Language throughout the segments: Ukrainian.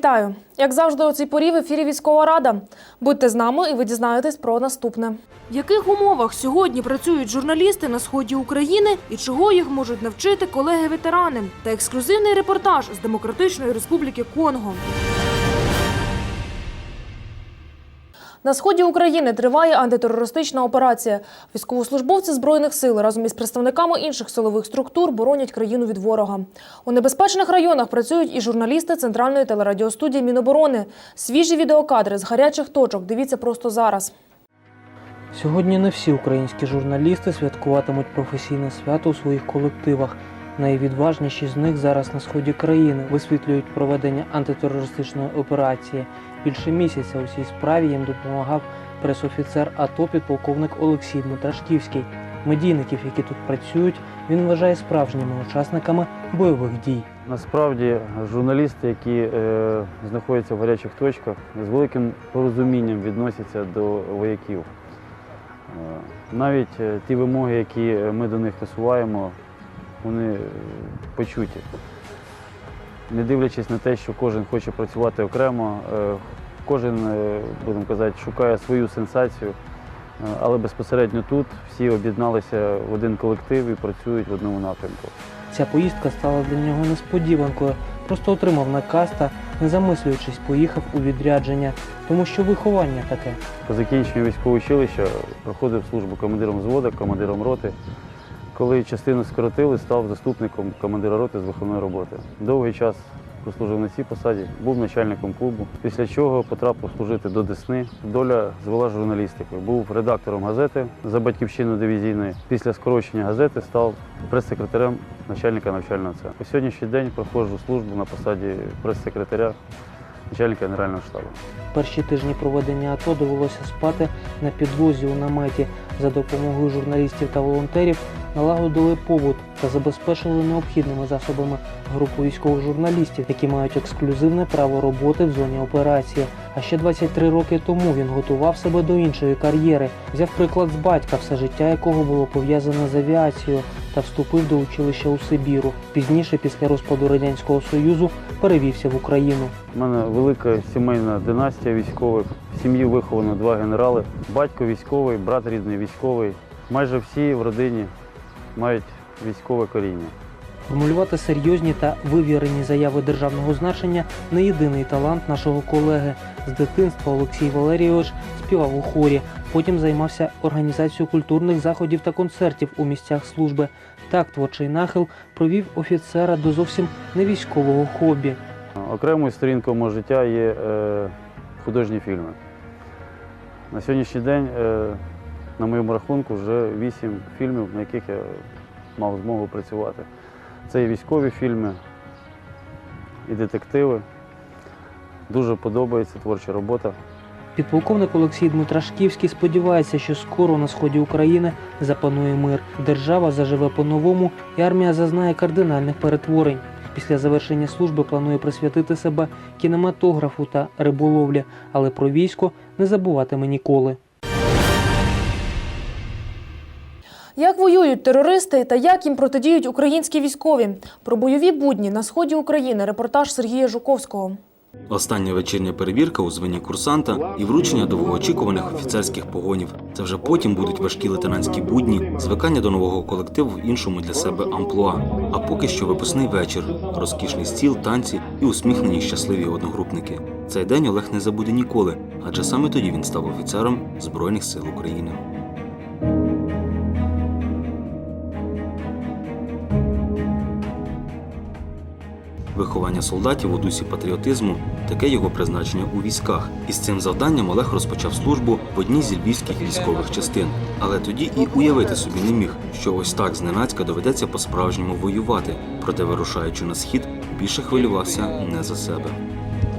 вітаю! Як завжди, у цій порі в ефірі військова рада. Будьте з нами і ви дізнаєтесь про наступне. В яких умовах сьогодні працюють журналісти на сході України і чого їх можуть навчити колеги-ветерани? Та ексклюзивний репортаж з Демократичної Республіки Конго. На сході України триває антитерористична операція. Військовослужбовці збройних сил разом із представниками інших силових структур боронять країну від ворога. У небезпечних районах працюють і журналісти центральної телерадіостудії Міноборони. Свіжі відеокадри з гарячих точок. Дивіться просто зараз. Сьогодні не всі українські журналісти святкуватимуть професійне свято у своїх колективах. Найвідважніші з них зараз на сході країни висвітлюють проведення антитерористичної операції. Більше місяця у цій справі їм допомагав пресофіцер АТО підполковник Олексій Дмитрашківський. Медійників, які тут працюють, він вважає справжніми учасниками бойових дій. Насправді журналісти, які е, знаходяться в гарячих точках, з великим порозумінням відносяться до вояків. Е, навіть е, ті вимоги, які ми до них висуваємо, вони е, почуті. Не дивлячись на те, що кожен хоче працювати окремо, е, кожен, е, будемо казати, шукає свою сенсацію, е, але безпосередньо тут всі об'єдналися в один колектив і працюють в одному напрямку. Ця поїздка стала для нього несподіванкою. Просто отримав наказ та, не замислюючись, поїхав у відрядження, тому що виховання таке. По закінченню військового училища проходив службу командиром взводу, командиром роти. Коли частину скоротили, став заступником командира роти з виховної роботи. Довгий час прослужив на цій посаді, був начальником клубу, після чого потрапив служити до Десни. Доля звела журналістикою. Був редактором газети за батьківщину дивізійної. Після скорочення газети став прес-секретарем начальника навчального центру. По сьогоднішній день проходжу службу на посаді прес-секретаря начальника генерального штабу. Перші тижні проведення АТО довелося спати на підлозі у наметі. За допомогою журналістів та волонтерів налагодили побут та забезпечили необхідними засобами групу військових журналістів, які мають ексклюзивне право роботи в зоні операції. А ще 23 роки тому він готував себе до іншої кар'єри, взяв приклад з батька, все життя якого було пов'язане з авіацією, та вступив до училища у Сибіру. Пізніше, після розпаду радянського союзу, перевівся в Україну. У мене велика сімейна династія військових. В сім'ї виховано два генерали. Батько військовий, брат рідний військовий. Майже всі в родині мають військове коріння. Формулювати серйозні та вивірені заяви державного значення не єдиний талант нашого колеги. З дитинства Олексій Валерійович співав у хорі. Потім займався організацією культурних заходів та концертів у місцях служби. Так творчий нахил провів офіцера до зовсім не військового хобі. Окремою сторінкою мого життя є е, художні фільми. На сьогоднішній день е, на моєму рахунку вже вісім фільмів, на яких я мав змогу працювати. Це і військові фільми, і детективи. Дуже подобається творча робота. Підполковник Олексій Дмитрашківський сподівається, що скоро на сході України запанує мир. Держава заживе по-новому, і армія зазнає кардинальних перетворень. Після завершення служби планує присвятити себе кінематографу та риболовлі, але про військо не забуватиме ніколи. Як воюють терористи та як їм протидіють українські військові? Про бойові будні на сході України. Репортаж Сергія Жуковського. Остання вечірня перевірка у званні курсанта і вручення довгоочікуваних офіцерських погонів. Це вже потім будуть важкі лейтенантські будні, звикання до нового колективу в іншому для себе амплуа. А поки що випускний вечір, розкішний стіл, танці і усміхнені щасливі одногрупники. Цей день Олег не забуде ніколи, адже саме тоді він став офіцером Збройних сил України. Виховання солдатів у дусі патріотизму таке його призначення у військах. І з цим завданням Олег розпочав службу в одній зі львівських військових частин. Але тоді і уявити собі не міг, що ось так зненацька доведеться по-справжньому воювати. Проте, вирушаючи на схід, більше хвилювався не за себе.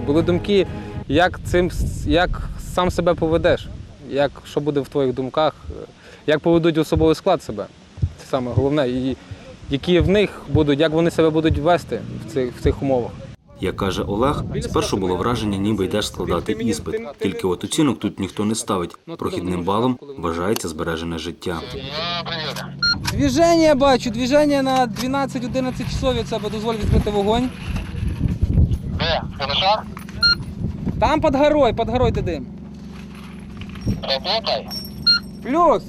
Були думки, як цим як сам себе поведеш, як що буде в твоїх думках, як поведуть особовий склад себе. Це саме головне. І які в них будуть, як вони себе будуть вести в цих, в цих умовах. Як каже Олег, спершу було враження, ніби йдеш складати іспит. Тільки от оцінок тут ніхто не ставить. Прохідним балом вважається збережене життя. Двіження бачу, двіження на 12-11 часов від себе дозволь відкрити вогонь. Де? Фінішар? Там під горою, під горою ти дим. Работай. Плюс.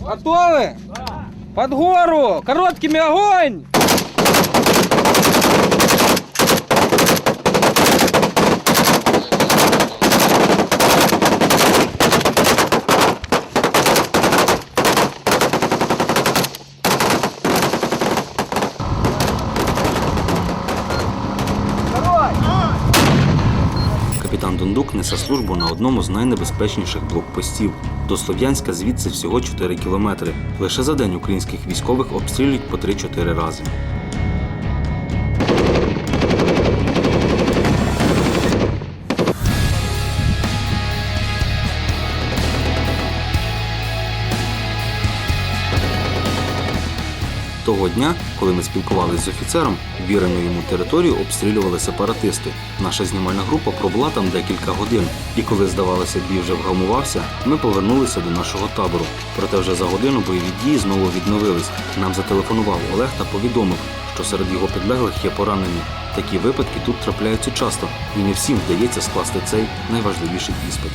Готовы? Под гору! Короткими огонь! Капітан Дондук несе службу на одному з найнебезпечніших блокпостів. До Слов'янська звідси всього 4 кілометри. Лише за день українських військових обстрілюють по 3-4 рази. Того дня, коли ми спілкувалися з офіцером, вірену йому територію обстрілювали сепаратисти. Наша знімальна група пробула там декілька годин, і коли здавалося, бій вже вгамувався, ми повернулися до нашого табору. Проте вже за годину бойові дії знову відновились. Нам зателефонував Олег та повідомив, що серед його підлеглих є поранені. Такі випадки тут трапляються часто, і не всім вдається скласти цей найважливіший іспит.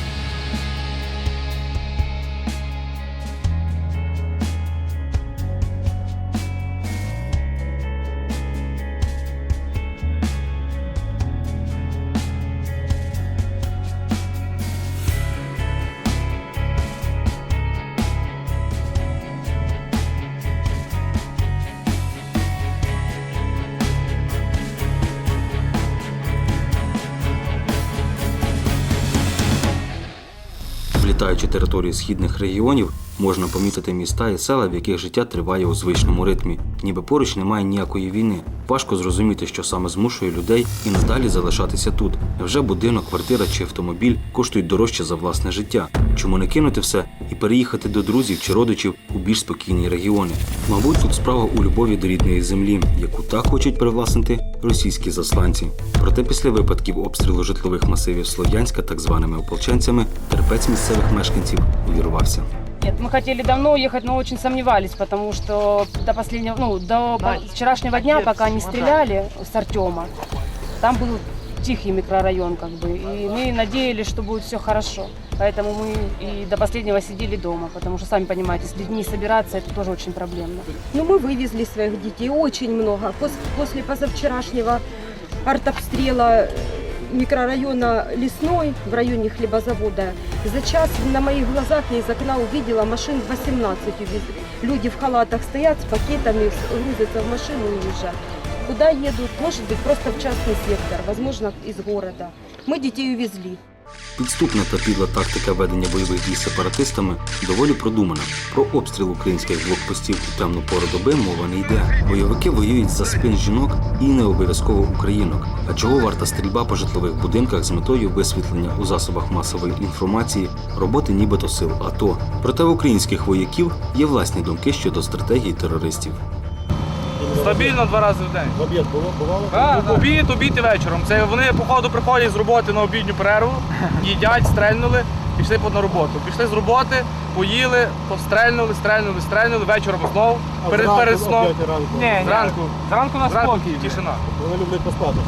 Територію східних регіонів, можна помітити міста і села, в яких життя триває у звичному ритмі. Ніби поруч немає ніякої війни. Важко зрозуміти, що саме змушує людей і надалі залишатися тут. Вже будинок, квартира чи автомобіль коштують дорожче за власне життя. Чому не кинути все і переїхати до друзів чи родичів у більш спокійні регіони? Мабуть, тут справа у любові до рідної землі, яку так хочуть привласнити російські засланці. Проте після випадків обстрілу житлових масивів Слов'янська так званими ополченцями терпець місцевих мешканців увірвався. Нет, мы хотели давно уехать, но очень сомневались, потому что до последнего, ну, до по- вчерашнего дня, пока не стреляли с Артема, там был тихий микрорайон, как бы, и мы надеялись, что будет все хорошо. Поэтому мы и до последнего сидели дома, потому что, сами понимаете, с людьми собираться это тоже очень проблемно. Ну, мы вывезли своих детей очень много. Пос- После позавчерашнего артобстрела э, микрорайона Лесной в районе хлебозавода за час на моих глазах я из окна увидела машин 18 увезли. Люди в халатах стоят с пакетами, с- грузятся в машину и уезжают. Куда едут? Может быть, просто в частный сектор, возможно, из города. Мы детей увезли. Підступна та підла тактика ведення бойових дій сепаратистами доволі продумана. Про обстріл українських блокпостів у темну пору доби мова не йде. Бойовики воюють за спин жінок і не обов'язково українок. А чого варта стрільба по житлових будинках з метою висвітлення у засобах масової інформації роботи нібито сил АТО. Проте в українських вояків є власні думки щодо стратегії терористів. Стабільно два рази в день. В обід було бувало? Обід, обід і вечором. Це вони по ходу приходять з роботи на обідню перерву, їдять, стрельнули, пішли на роботу. Пішли з роботи, поїли, пострельнули, стрельнули, стрельнули, вечором знову, перед, перед сном. Ні, ні. Зранку. Зранку на спокій. Тишина. Вони люблять поспати.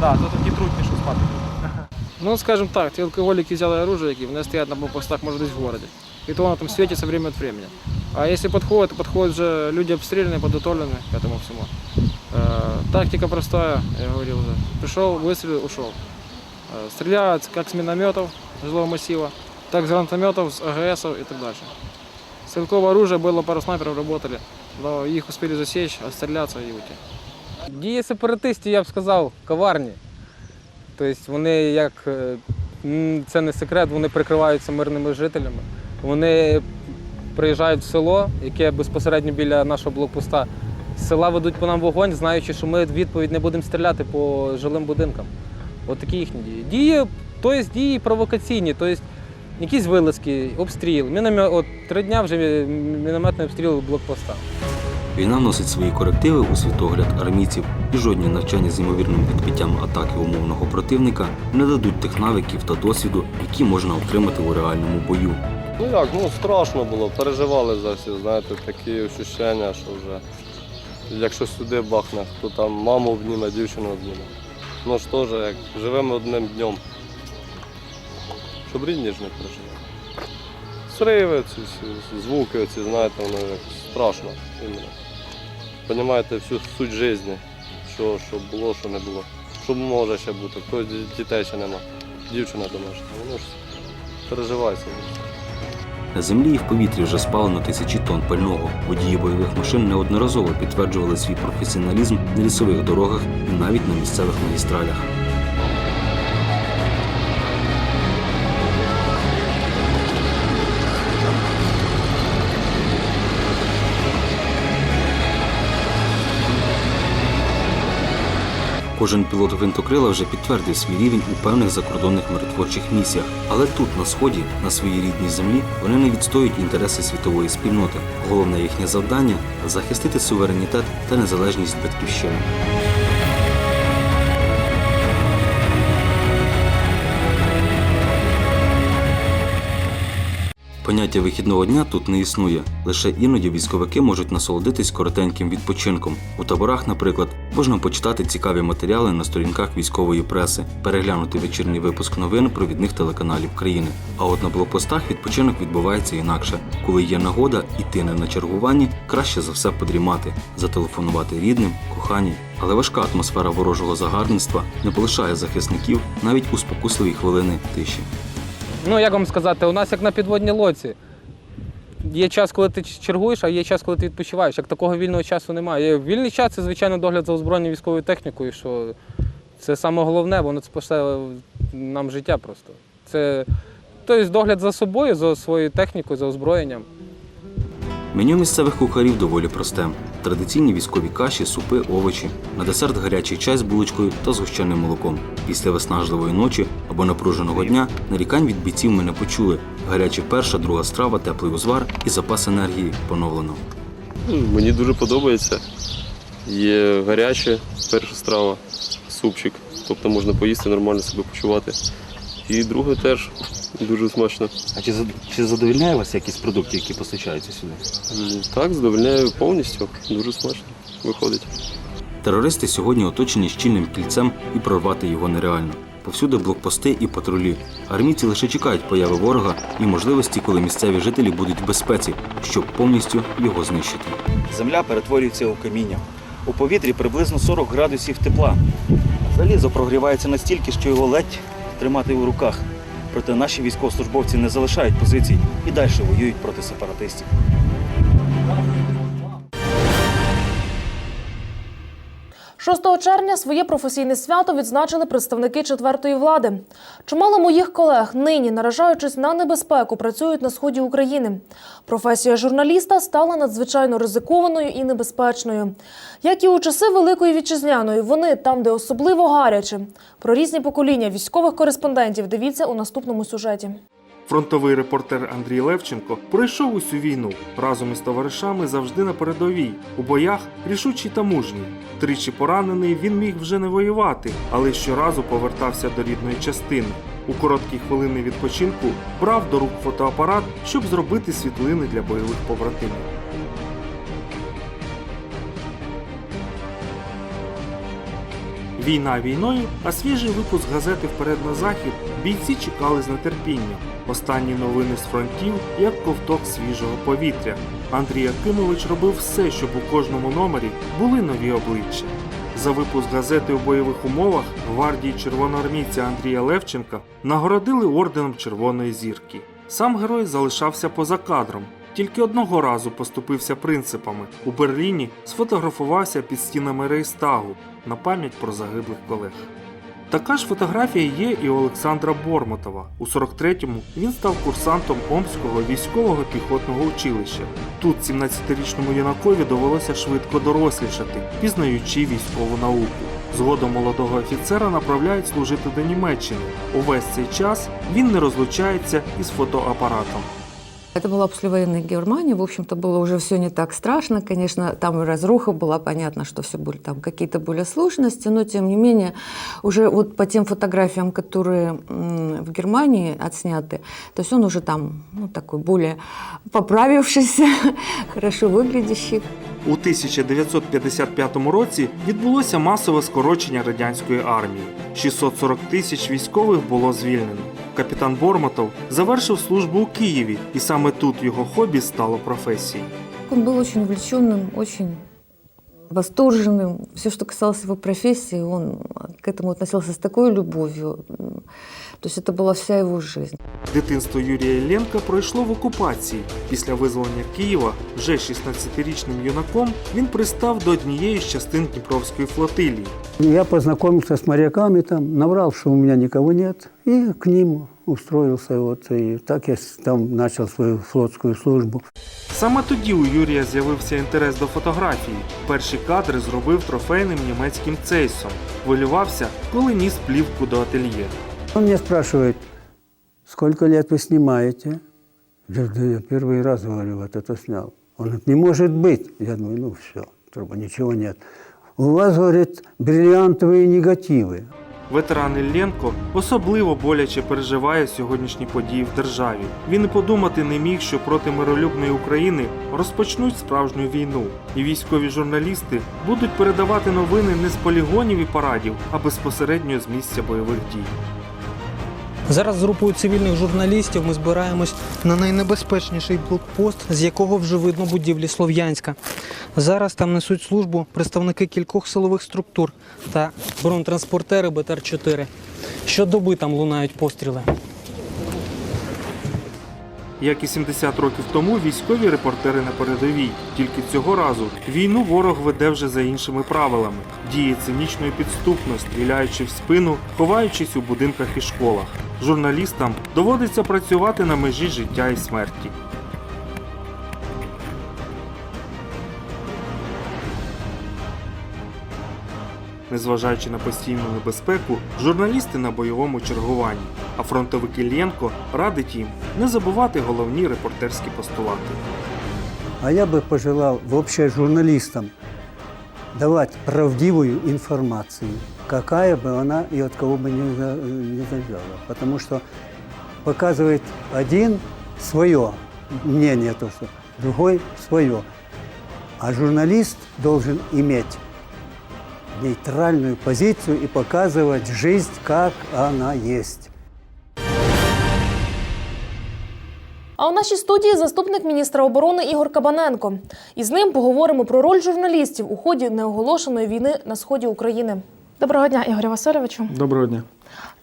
Так, то такі трудні, що спати. Ну, скажем так, ті алкоголики взяли оружие, які вони стоять на блокпостах, може, десь в городі І то воно там світиться время от времени. А если подходят, то подходят же люди обстрелянные, подготовленные к этому всему. Э, тактика простая, я говорил уже. Пришел, выстрелил, ушел. Э, стреляют как с минометов жилого массива, так с гранатометов, с АГСов и так дальше. Стрелковое оружие было, пару снайперов работали, но их успели засечь, отстреляться и уйти. Дії сепаратистів, я б сказав, коварні. Тобто вони як е, м, це не секрет, вони прикриваються мирними жителями. Вони приїжджають в село, яке безпосередньо біля нашого блокпоста. З села ведуть по нам вогонь, знаючи, що ми відповідь не будемо стріляти по жилим будинкам. От їхні дії. Дії, тобто дії провокаційні, тобто якісь вилазки, обстріл. Міномет, от три дня вже мінометний обстріл блокпоста. Війна вносить свої корективи у світогляд армійців, і жодні навчання з ймовірним відбиттям атаки умовного противника не дадуть тих навиків та досвіду, які можна отримати у реальному бою. Ну як, ну страшно було, переживали за всі, знаєте, такі відчуття, що вже якщо сюди бахне, то там маму обніме, дівчину обніме. Ну ж теж, як живемо одним днем. щоб рідні ж не переживали. Сриви, ці всі звуки, оці, знаєте, воно якось страшно. Іменно. Понімаєте всю суть життя, що, що було, що не було. Що може ще бути, хто дітей ще нема, дівчина домашня. Воно ж переживається. На землі і в повітрі вже спалено тисячі тонн пального. Водії бойових машин неодноразово підтверджували свій професіоналізм на лісових дорогах і навіть на місцевих магістралях. Кожен пілот гвинтокрила вже підтвердив свій рівень у певних закордонних миротворчих місіях. Але тут, на сході, на своїй рідній землі, вони не відстоюють інтереси світової спільноти. Головне їхнє завдання захистити суверенітет та незалежність батьківщини. Поняття вихідного дня тут не існує. Лише іноді військовики можуть насолодитись коротеньким відпочинком. У таборах, наприклад, можна почитати цікаві матеріали на сторінках військової преси, переглянути вечірній випуск новин провідних телеканалів країни. А от на блокпостах відпочинок відбувається інакше. Коли є нагода іти не на чергуванні, краще за все подрімати, зателефонувати рідним, коханій. Але важка атмосфера ворожого загарбництва не полишає захисників навіть у спокусливі хвилини тиші. Ну, як вам сказати, у нас як на підводній лоці. Є час, коли ти чергуєш, а є час, коли ти відпочиваєш. Як такого вільного часу немає. Є Вільний час це, звичайно, догляд за озброєною військовою технікою, що це саме головне, воно спасе нам життя просто. Це тобто, догляд за собою, за своєю технікою, за озброєнням. Меню місцевих кухарів доволі просте: традиційні військові каші, супи, овочі, на десерт гарячий чай з булочкою та згущеним молоком. Після виснажливої ночі або напруженого дня нарікань від бійців ми не почули. Гарячі перша, друга страва, теплий узвар і запас енергії поновлено. Мені дуже подобається. Є гаряче, перша страва, супчик. Тобто можна поїсти, нормально себе почувати. І друге теж дуже смачно. А чи, чи задовільняє вас якість продуктів, які постачаються сюди? Так, задовольняю повністю. Дуже смачно виходить. Терористи сьогодні оточені щільним кільцем і прорвати його нереально. Повсюди блокпости і патрулі. Армійці лише чекають появи ворога і можливості, коли місцеві жителі будуть в безпеці, щоб повністю його знищити. Земля перетворюється у каміння. У повітрі приблизно 40 градусів тепла. Залізо прогрівається настільки, що його ледь тримати у руках. Проте наші військовослужбовці не залишають позицій і далі воюють проти сепаратистів. – 6 червня своє професійне свято відзначили представники четвертої влади. Чимало моїх колег нині, наражаючись на небезпеку, працюють на сході України. Професія журналіста стала надзвичайно ризикованою і небезпечною. Як і у часи Великої Вітчизняної, вони там, де особливо гаряче. Про різні покоління військових кореспондентів дивіться у наступному сюжеті. Фронтовий репортер Андрій Левченко пройшов усю війну разом із товаришами завжди на передовій. У боях рішучий та мужній. Тричі поранений він міг вже не воювати, але щоразу повертався до рідної частини. У короткі хвилини відпочинку брав до рук фотоапарат, щоб зробити світлини для бойових побратимів. Війна війною, а свіжий випуск газети Вперед на захід бійці чекали з нетерпінням. Останні новини з фронтів як ковток свіжого повітря. Андрій Акимович робив все, щоб у кожному номері були нові обличчя. За випуск газети у бойових умовах гвардії червоноармійця Андрія Левченка нагородили орденом Червоної зірки. Сам герой залишався поза кадром. Тільки одного разу поступився принципами. У Берліні сфотографувався під стінами Рейстагу на пам'ять про загиблих колег. Така ж фотографія є і у Олександра Бормотова. У 43-му він став курсантом Омського військового піхотного училища. Тут 17-річному юнакові довелося швидко дорослішати, пізнаючи військову науку. Згодом молодого офіцера направляють служити до Німеччини. Увесь цей час він не розлучається із фотоапаратом. Это была послевоенная Германия, в общем-то, было уже все не так страшно, конечно, там и разруха была, понятно, что все были там какие-то были сложности, но тем не менее, уже вот по тем фотографиям, которые м, в Германии отсняты, то есть он уже там, ну, такой более поправившийся, хорошо выглядящий. У 1955 році відбулося масове скорочення радянської армії. 640 тисяч військових було звільнено. Капітан Бормотов завершив службу у Києві, і саме тут його хобі стало професією. Он был очень увлеченным, очень восторженным. Все, что касалось его профессии, он к этому относился с такой любовью. То есть это была вся его жизнь. Дитинство Юрія Іллєнка пройшло в окупації. Після визволення Києва, вже 16-річним юнаком, він пристав до однієї з частин Дніпровської флотилії. Я познакомился с моряками там, наврал, что у меня никого нет, и к ним устроился. Вот, и так я там начал свою флотскую службу. Саме тоді у Юрія з'явився інтерес до фотографії. Перші кадри зробив трофейним німецьким цейсом. Хвилювався, коли ніс плівку до ательє. Он меня спрашивает, сколько лет вы снимаете? Я говорю, да я первый раз, говорю, вот это снял. Он говорит, не может быть. Я думаю, ну все, труба, ничего нет. У вас, говорит, бриллиантовые негативы. Ветеран Іллєнко особливо боляче переживає сьогоднішні події в державі. Він і подумати не міг, що проти миролюбної України розпочнуть справжню війну, і військові журналісти будуть передавати новини не з полігонів і парадів, а безпосередньо з місця бойових дій. Зараз з групою цивільних журналістів ми збираємось на найнебезпечніший блокпост, з якого вже видно будівлі Слов'янська. Зараз там несуть службу представники кількох силових структур та бронетранспортери БТР-4. Щодоби там лунають постріли. Як і 70 років тому, військові репортери на передовій. Тільки цього разу війну ворог веде вже за іншими правилами. Діє цинічно і підступно, стріляючи в спину, ховаючись у будинках і школах. Журналістам доводиться працювати на межі життя і смерті. Незважаючи на постійну небезпеку, журналісти на бойовому чергуванні, а фронтовик Іллєнко радить їм не забувати головні репортерські постулати. А я бы пожелал вообще журналистам давать правдивую информацию, какая бы она и от кого бы не, за- не завязала. Потому что показывает один свое мнение, то, что другой свое. А журналист должен иметь нейтральную позицию и показывать жизнь, как она есть. А у нашій студії заступник міністра оборони Ігор Кабаненко. Із ним поговоримо про роль журналістів у ході неоголошеної війни на сході України. Доброго дня, Ігоря Васильовичу. Доброго дня.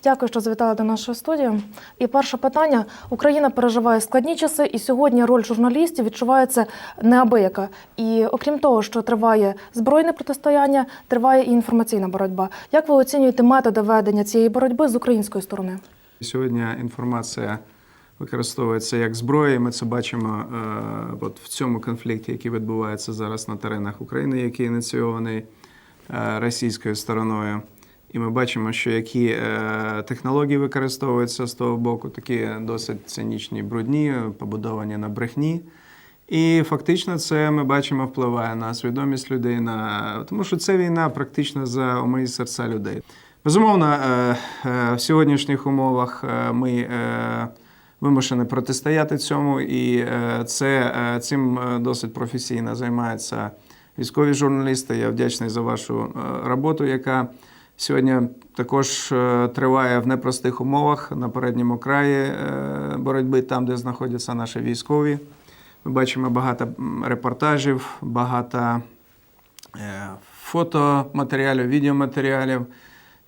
Дякую, що завітали до нашої студії. І перше питання: Україна переживає складні часи, і сьогодні роль журналістів відчувається неабияка. І окрім того, що триває збройне протистояння, триває і інформаційна боротьба. Як ви оцінюєте методи ведення цієї боротьби з української сторони? Сьогодні інформація використовується як зброя. Ми це бачимо е, от в цьому конфлікті, який відбувається зараз на теренах України, який ініційований е, російською стороною. І ми бачимо, що які е, технології використовуються з того боку, такі досить цинічні, брудні, побудовані на брехні. І фактично це ми бачимо впливає на свідомість людей, на тому що це війна практично за умої серця людей. Безумовно, е, е, в сьогоднішніх умовах ми вимушені протистояти цьому, і це цим досить професійно займаються військові журналісти. Я вдячний за вашу роботу, яка сьогодні також е, триває в непростих умовах на передньому краї е, боротьби, там, де знаходяться наші військові. Ми бачимо багато репортажів, багато е, фотоматеріалів, відеоматеріалів,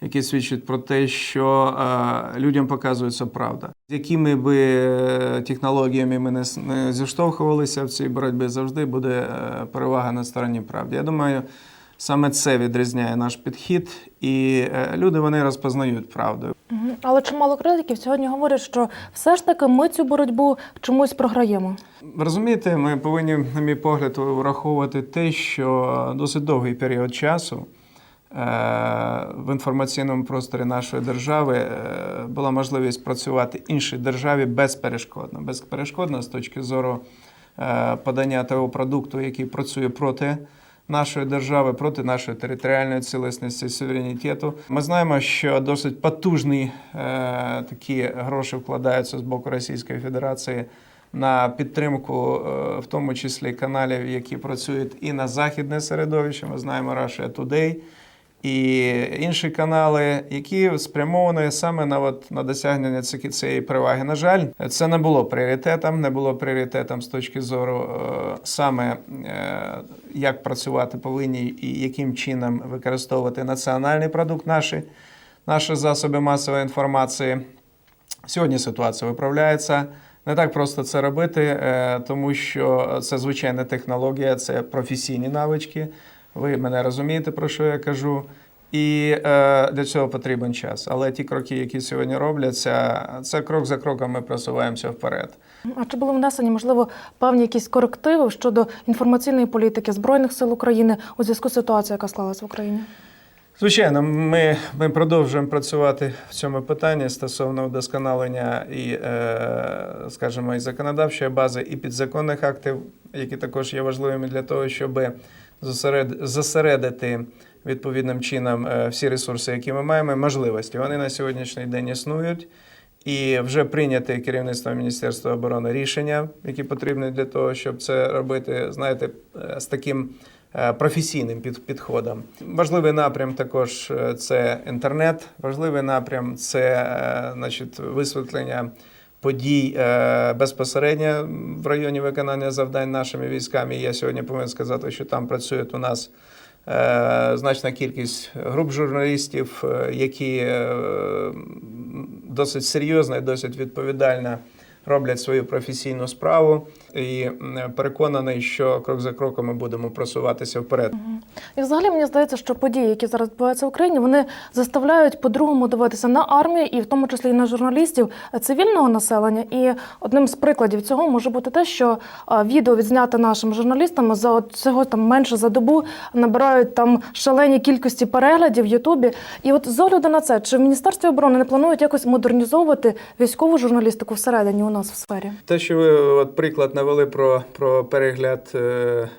які свідчать про те, що людям показується правда. З якими би технологіями ми не, зіштовхувалися в цій боротьбі, завжди буде перевага на стороні правди. Я думаю, саме це відрізняє наш підхід, і е, люди вони розпознають правду. Але чимало критиків сьогодні говорять, що все ж таки ми цю боротьбу чомусь програємо. Розумієте, ми повинні, на мій погляд, враховувати те, що досить довгий період часу е, в інформаційному просторі нашої держави е, була можливість працювати іншій державі безперешкодно. Безперешкодно з точки зору подання того продукту, який працює проти. Нашої держави проти нашої територіальної цілісності, суверенітету. Ми знаємо, що досить потужні е, такі гроші вкладаються з боку Російської Федерації на підтримку, е, в тому числі каналів, які працюють і на західне середовище. Ми знаємо Russia Today. І інші канали, які спрямовані саме на, от, на досягнення ці- цієї переваги. На жаль, це не було пріоритетом, не було пріоритетом з точки зору е, саме е, як працювати повинні і яким чином використовувати національний продукт наші, наші засоби масової інформації. Сьогодні ситуація виправляється. Не так просто це робити, е, тому що це звичайна технологія, це професійні навички. Ви мене розумієте, про що я кажу. І е, для цього потрібен час. Але ті кроки, які сьогодні робляться, це крок за кроком ми просуваємося вперед. А чи були внесені, можливо, певні якісь корективи щодо інформаційної політики Збройних сил України у зв'язку з ситуацією, яка склалась в Україні? Звичайно, ми, ми продовжуємо працювати в цьому питанні стосовно удосконалення і, е, скажімо, і законодавчої бази, і підзаконних актів, які також є важливими для того, щоб зосеред- зосередити відповідним чином е, всі ресурси, які ми маємо, можливості. Вони на сьогоднішній день існують. І вже прийняте керівництвом Міністерства оборони рішення, які потрібні для того, щоб це робити, знаєте, е, з таким е, професійним під- підходом. Важливий напрям також це інтернет. Важливий напрям це значить, висвітлення подій е, безпосередньо в районі виконання завдань нашими військами. Я сьогодні повинен сказати, що там працює у нас. е, Значна кількість груп журналістів, е, які досить серйозно і досить відповідально роблять свою професійну справу. І переконаний, що крок за кроком ми будемо просуватися вперед. І взагалі мені здається, що події, які зараз відбуваються в Україні, вони заставляють по-другому дивитися на армію, і в тому числі і на журналістів цивільного населення. І одним з прикладів цього може бути те, що відео відзнято нашими журналістами за цього там менше за добу набирають там шалені кількості переглядів в Ютубі. І от з огляду на це, чи в міністерстві оборони не планують якось модернізовувати військову журналістику всередині у нас в сфері? Те, що ви от приклад навели про, про перегляд е, е,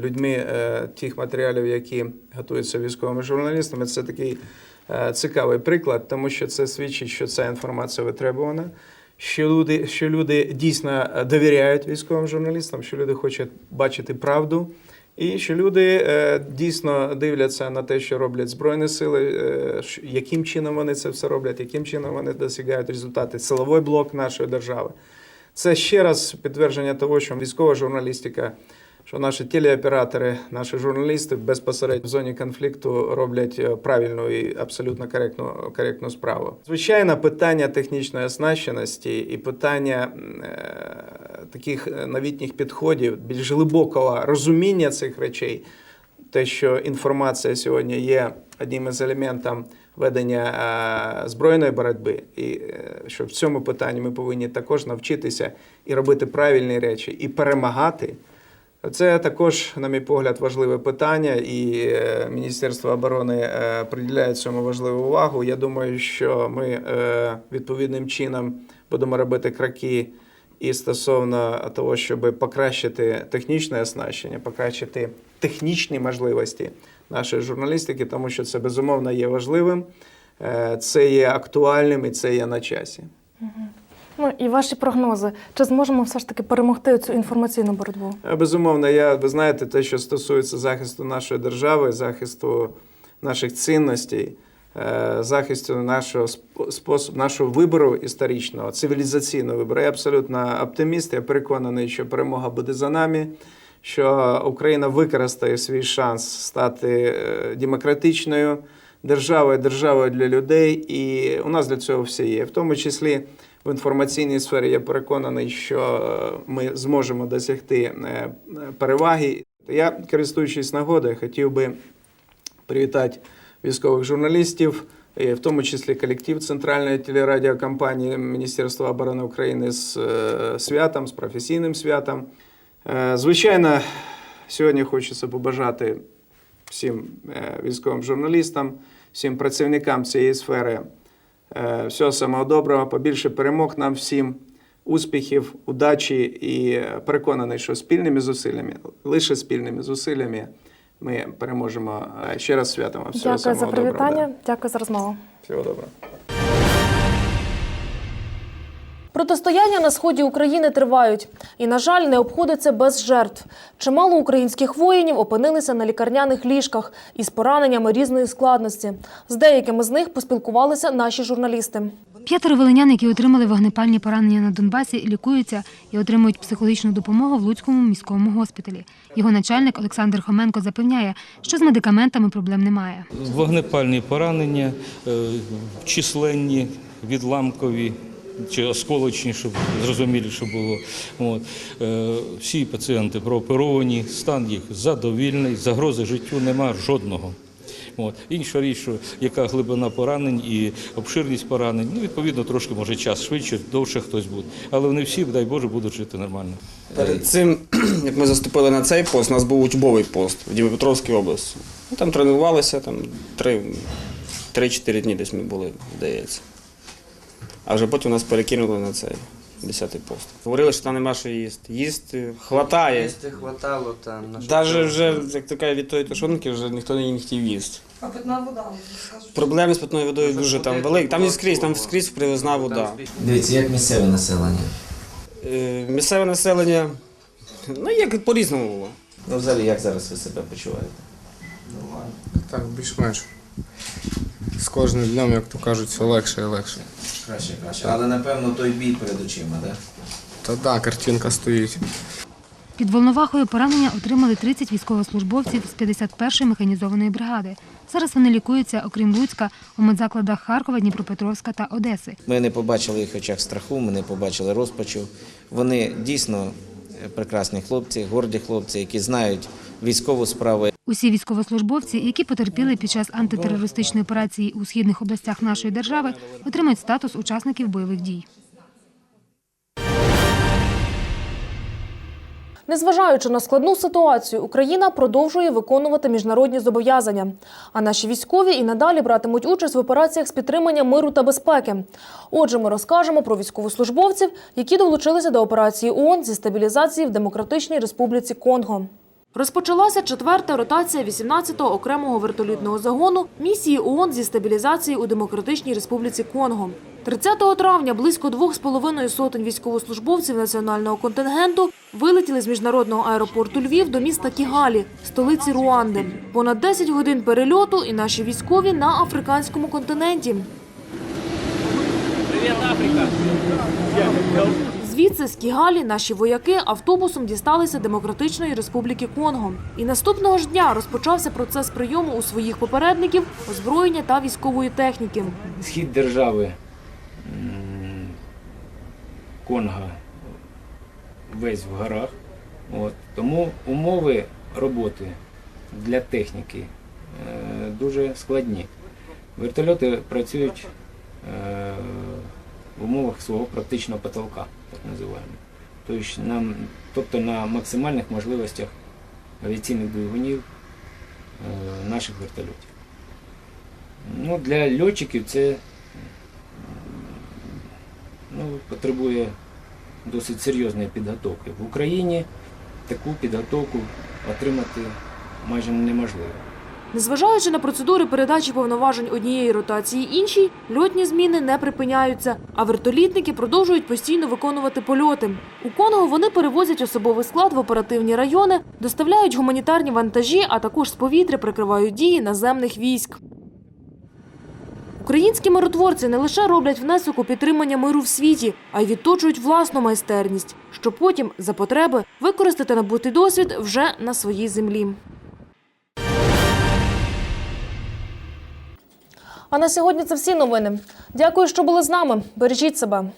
людьми е, тих матеріалів, які готуються військовими журналістами, це такий цікавий приклад, тому що це свідчить, що ця інформація витребувана. Що люди, що люди дійсно довіряють військовим журналістам, що люди хочуть бачити правду, і що люди е, дійсно дивляться на те, що роблять Збройні сили, е, яким чином вони це все роблять, яким чином вони досягають результати, силовий блок нашої держави. Це ще раз підтвердження того, що військова журналістика, що наші телеоператори, наші журналісти безпосередньо в зоні конфлікту роблять е, правильну і абсолютно коректну, коректну справу. Звичайно, питання технічної оснащеності і питання таких е, новітніх підходів, більш глибокого розуміння цих речей, те, що інформація сьогодні є одним із елементів ведення е, збройної боротьби, і е, що в цьому питанні ми повинні також навчитися і робити правильні речі, і перемагати. Це також, на мій погляд, важливе питання, і Міністерство оборони приділяє цьому важливу увагу. Я думаю, що ми відповідним чином будемо робити кроки і стосовно того, щоб покращити технічне оснащення, покращити технічні можливості нашої журналістики, тому що це безумовно є важливим, е, це є актуальним і це є на часі. Ну і ваші прогнози, чи зможемо все ж таки перемогти цю інформаційну боротьбу? Е, Безумовно, я ви знаєте, те, що стосується захисту нашої держави, захисту наших цінностей, захисту нашого способу, нашого вибору історичного, цивілізаційного вибору. Я абсолютно оптиміст. Я переконаний, що перемога буде за нами. Що Україна використає свій шанс стати е, демократичною державою, державою для людей, і у нас для цього все є, в тому числі в інформаційній сфері я переконаний, що е, ми зможемо досягти е, переваги. Я, користуючись нагодою, хотів би привітати військових журналістів, і в тому числі колектив Центральної телерадіокомпанії Міністерства оборони України з е, святом, з професійним святом. Е, Звичайно, сьогодні хочеться побажати всім е, військовим журналістам, всім працівникам цієї сфери Всього самого доброго, побільше перемог нам всім, успіхів, удачі і переконаний, що спільними зусиллями, лише спільними зусиллями ми переможемо. Е, Ще раз святом. Всього Дякую за самого доброго. привітання. да. Дякую за розмову. Всього доброго. Протистояння на сході України тривають, і, на жаль, не обходиться без жертв. Чимало українських воїнів опинилися на лікарняних ліжках із пораненнями різної складності. З деякими з них поспілкувалися наші журналісти. П'ятеро волинян, які отримали вогнепальні поранення на Донбасі, лікуються і отримують психологічну допомогу в Луцькому міському госпіталі. Його начальник Олександр Хоменко запевняє, що з медикаментами проблем немає. Вогнепальні поранення, е, численні, відламкові чи осколочні, щоб зрозуміліше було. От. Е, Всі пацієнти прооперовані, стан їх задовільний, загрози життю нема жодного. От. Інша річ, що яка глибина поранень і обширність поранень, ну, відповідно, трошки може час швидше, довше хтось буде. Але вони всі, дай Боже, будуть жити нормально. Перед цим, як ми заступили на цей пост, у нас був учбовий пост в Дніпропетровській області. Ну, Там тренувалися, там три- 3-4 дні десь ми були, здається. А вже потім нас перекинули на цей 10-й пост. Говорили, що там нема що їсти. Їсти хватає. Їсти хватало там. Навіть вже, як кажуть, від тої тушонки вже ніхто не хотів їсти. А питна вода. Проблеми з питною водою дуже там великі. Там і скрізь, там скрізь привозна вода. Дивіться, як місцеве населення. Е, Місцеве населення, ну як по-різному було. Ну, взагалі, як зараз ви себе почуваєте? Так, більш-менш. З кожним днем, як то кажуть, все легше і легше. Краще, краще. Але напевно той бій перед очима, так? Та так, картинка стоїть. Під Волновахою поранення отримали 30 військовослужбовців з 51-ї механізованої бригади. Зараз вони лікуються, окрім Луцька, у медзакладах Харкова, Дніпропетровська та Одеси. Ми не побачили їх в очах страху, ми не побачили розпачу. Вони дійсно е, прекрасні хлопці, горді хлопці, які знають військову справу. Усі військовослужбовці, які потерпіли під час антитерористичної операції у східних областях нашої держави, отримають статус учасників бойових дій. Незважаючи на складну ситуацію, Україна продовжує виконувати міжнародні зобов'язання. А наші військові і надалі братимуть участь в операціях з підтримання миру та безпеки. Отже, ми розкажемо про військовослужбовців, які долучилися до операції ООН зі стабілізації в Демократичній Республіці Конго. Розпочалася четверта ротація 18-го окремого вертолітного загону місії ООН зі стабілізації у Демократичній Республіці Конго. 30 травня близько двох з половиною сотень військовослужбовців національного контингенту вилетіли з міжнародного аеропорту Львів до міста Кігалі, столиці Руанди. Понад 10 годин перельоту і наші військові на африканському континенті. Привіт, Африка! Звідси з Кігалі наші вояки автобусом дісталися Демократичної Республіки Конго. І наступного ж дня розпочався процес прийому у своїх попередників озброєння та військової техніки. Схід держави Конга весь в горах. От. Тому умови роботи для техніки е, дуже складні. Вертольоти працюють е, в умовах свого практичного потолка, так називаємо. Тобто, нам, тобто на максимальних можливостях авіаційних двигунів е, наших вертольотів. Ну, для льотчиків це ну, потребує досить серйозної підготовки. В Україні таку підготовку отримати майже неможливо. Незважаючи на процедури передачі повноважень однієї ротації іншій, льотні зміни не припиняються, а вертолітники продовжують постійно виконувати польоти. У Конго вони перевозять особовий склад в оперативні райони, доставляють гуманітарні вантажі, а також з повітря прикривають дії наземних військ. Українські миротворці не лише роблять внесок у підтримання миру в світі, а й відточують власну майстерність, щоб потім, за потреби, використати набутий досвід вже на своїй землі. А на сьогодні це всі новини. Дякую, що були з нами. Бережіть себе.